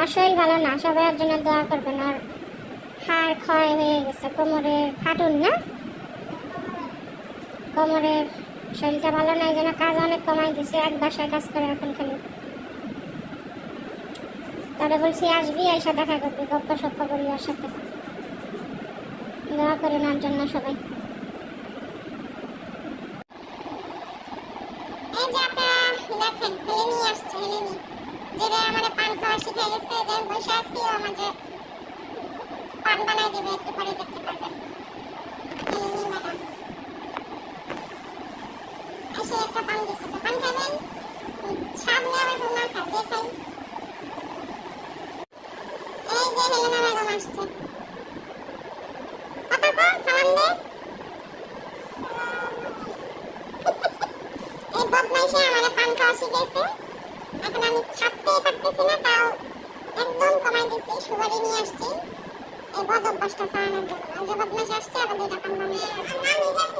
আর শরীর ভালো না সবাই এর জন্য দোয়া করবেন। আর হাড় ক্ষয় হয়ে গেছে, কোমরের ফাটুন না? কোমরের শরীরটা ভালো না এই জন্য কাজ অনেক কমাই দিছে, এক বাসায় কাজ করে এখন খালি। তাহলে বলছি, আসবি এসে দেখা করবি, গপ্প সপ্প করি ওর সাথে। দোয়া করেন ওর জন্য সবাই। দেখেন আসছে যেটা আমার পান খাওয়া শিখে গেছে যে আমি বসে আছি, ও আমাকে পান বানাই দেবে, একটু পরে দেখতে পারবেন এসে একটা পান দিচ্ছে। তো পান খাবেন? স্বাদ আমার না খাই খাই এই যে হেলেনা ম্যাডাম আসছে। কথা কো সালাম দে। এই বদমাইশে আমার পান খাওয়া শিখেছে এখন আমি ছাড়তেই পারতেছি না, তাও একদম কমাই দিচ্ছি, সুগারি নিয়ে আসছি। এই বদ অভ্যাসটা চালানোর জন্য বদমাইশ আসছে, আবার দুইটা পান বানিয়ে এমনি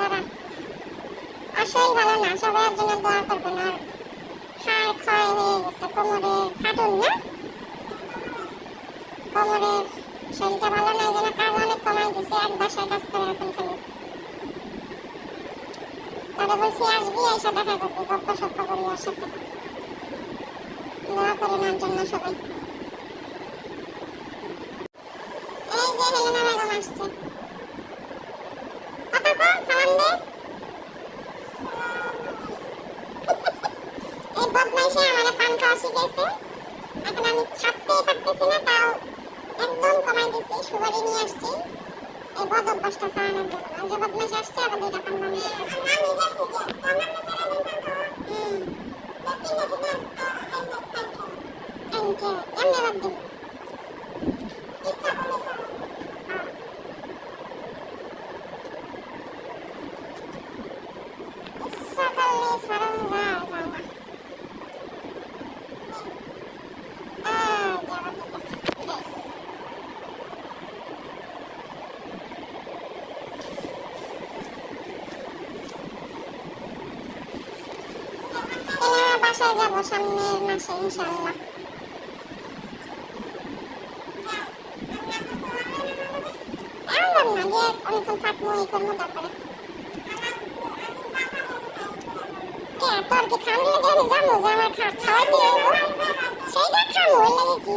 দাঁড়া আর শরীর ভালো না, সবাই জন্য দোয়া করবেন আর হাড় ক্ষয় হয়ে গেছে কোমরের ফাটুন না। কোমরের শরীরটা ভালো না জন্য কাজ অনেক কমাই দিছে, এক বাসায় কাজ করে এখন খালি। বলছি, আসবি, এসে দেখা করবি গপ্প সপ্প করি দোয়া করে জন্য সবাই এই যে হেলেনা ম্যাডাম আসছে কথা কো সালাম দে এই বদমাইশে আমার গেছে। এখন আমি ছাড়তেই পারতেছি না তাও একদম কমাই দিচ্ছি সুগারি নিয়ে আসছি। এই বদ অভ্যাসটা সারানোর জন্য আর যে বদমাস আসছে আবার দুইটা পান বানিয়ে এমনি বাদ দিন বাসায় যাব সামনের মাসে ইনশাল্লাহ এমন না যে অনেকক্ষণ থাকব, এই করব তারপরে। তোর কি আমি জানো যে আমার খা সেইটা খাব কি?